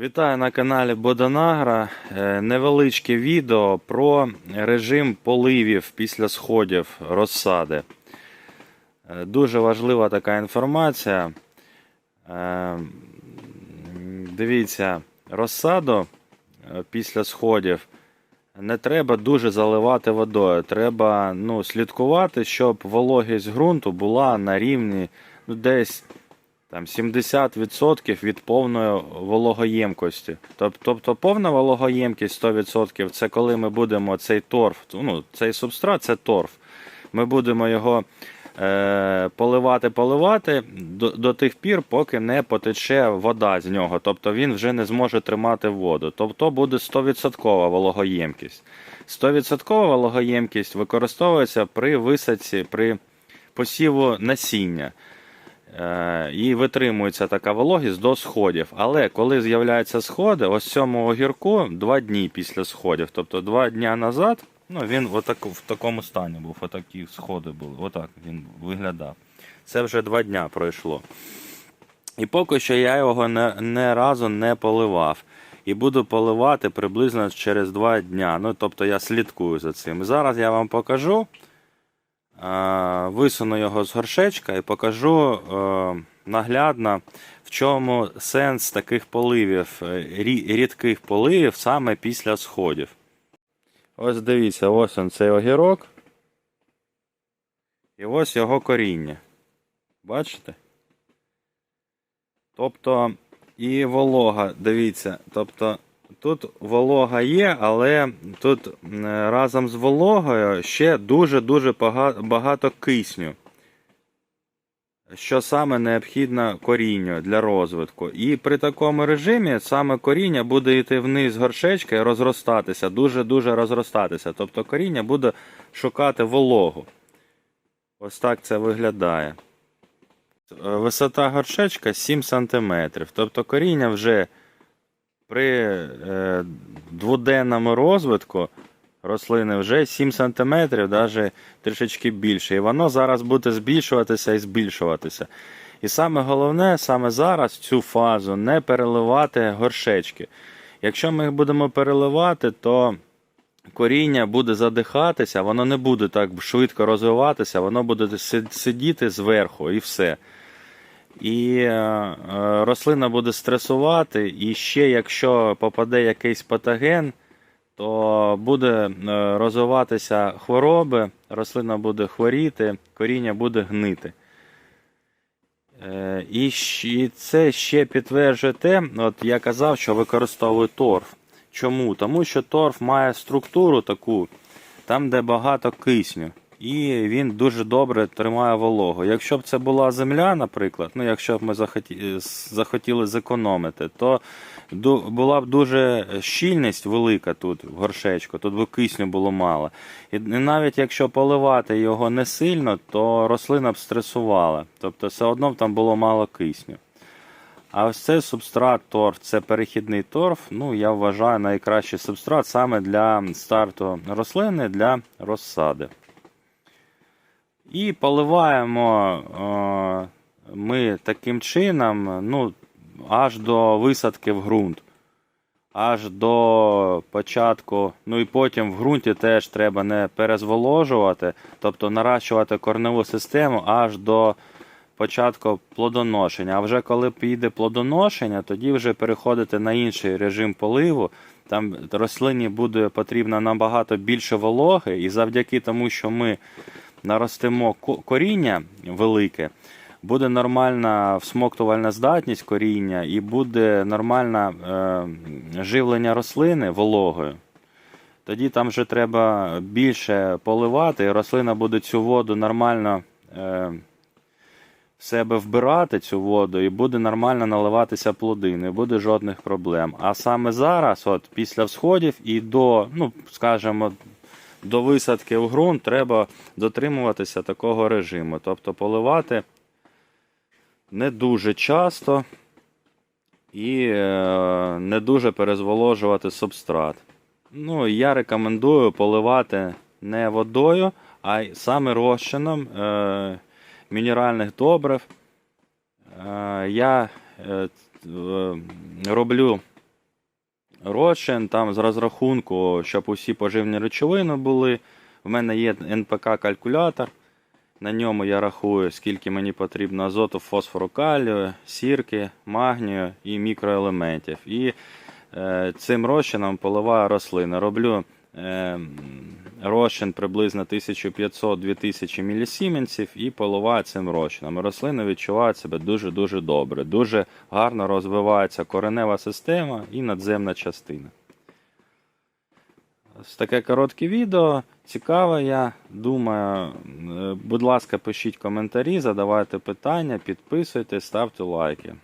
Вітаю на каналі Боданагра. Е, Невеличке відео про режим поливів після сходів розсади. Е, Дуже важлива така інформація. Е, Дивіться, розсаду після сходів не треба дуже заливати водою. Треба ну, слідкувати, щоб вологість ґрунту була на рівні ну, десь там 70% від повної вологоємкості. Тобто повна вологоємкість 100% це коли ми будемо цей торф, ну, цей субстрат це торф. Ми будемо його е, поливати, поливати до, до тих пір, поки не потече вода з нього. Тобто він вже не зможе тримати воду. Тобто буде 100% вологоємкість. 100% вологоємкість використовується при висадці, при посіву насіння. Е, і витримується така вологість до сходів. Але коли з'являються сходи, ось цьому огірку два дні після сходів. Тобто два дні назад, ну він отак, в такому стані був, отакі сходи були, отак він виглядав. Це вже два дня пройшло. І поки що я його не, не разу не поливав. І буду поливати приблизно через два дня. Ну, тобто я слідкую за цим. Зараз я вам покажу. Висуну його з горшечка і покажу е, наглядно, в чому сенс таких поливів, е, рідких поливів саме після сходів. Ось дивіться, ось он цей огірок. І ось його коріння. Бачите? Тобто і волога, дивіться, тобто тут волога є, але тут разом з вологою ще дуже-дуже багато кисню. Що саме необхідно корінню для розвитку. І при такому режимі саме коріння буде йти вниз горшечка і розростатися, дуже-дуже розростатися. Тобто коріння буде шукати вологу. Ось так це виглядає. Е, Висота горшечка 7 см. Тобто коріння вже при е, дводенному розвитку рослини вже 7 см, навіть трішечки більше. І воно зараз буде збільшуватися і збільшуватися. І саме головне, саме зараз цю фазу не переливати горшечки. Якщо ми їх будемо переливати, то коріння буде задихатися, воно не буде так швидко розвиватися, воно буде сидіти зверху і все. І е, е, рослина буде стресувати, і ще якщо попаде якийсь патоген, то буде е, розвиватися хвороби, рослина буде хворіти, коріння буде гнити. І це ще підтверджує те, от я казав, що використовую торф. Чому? Тому що торф має структуру таку, там, де багато кисню, і він дуже добре тримає вологу. Якщо б це була земля, наприклад, ну якщо б ми захоті... захотіли зекономити, то була б дуже щільність велика тут в горшечку, тут би кисню було мало. І навіть якщо поливати його не сильно, то рослина б стресувала. Тобто все одно б там було мало кисню. А ось цей субстрат торф, це перехідний торф. Ну, я вважаю найкращий субстрат саме для старту рослини для розсади. І поливаємо е, ми таким чином ну, аж до висадки в ґрунт. Аж до початку, ну і потім в ґрунті теж треба не перезволожувати, тобто наращувати корневу систему аж до початку плодоношення. А вже коли піде плодоношення, тоді вже переходити на інший режим поливу. Там рослині буде потрібно набагато більше вологи, і завдяки тому, що ми наростимо коріння велике, буде нормальна всмоктувальна здатність коріння і буде нормальне живлення рослини вологою. Тоді там вже треба більше поливати, і рослина буде цю воду нормально е, в себе вбирати цю воду і буде нормально наливатися плоди, не буде жодних проблем. А саме зараз, от після всходів і до, ну, скажімо, до висадки в ґрунт треба дотримуватися такого режиму. Тобто поливати не дуже часто і е, не дуже перезволожувати субстрат. Ну, я рекомендую поливати не водою, а й саме розчином е, мінеральних добрив. Е, я е, е, роблю розчин там з розрахунку, щоб усі поживні речовини були. У мене є НПК-калькулятор. На ньому я рахую, скільки мені потрібно азоту, фосфору, калію, сірки, магнію і мікроелементів. І е, цим розчином поливаю рослини. Роблю е, розчин приблизно 1500-2000 мілісіменсів і поливаю цим розчином. І рослини відчувають себе дуже-дуже добре. Дуже гарно розвивається коренева система і надземна частина. Ось таке коротке відео. Цікаве, я думаю. Е, Будь ласка, пишіть коментарі, задавайте питання, підписуйтесь, ставте лайки.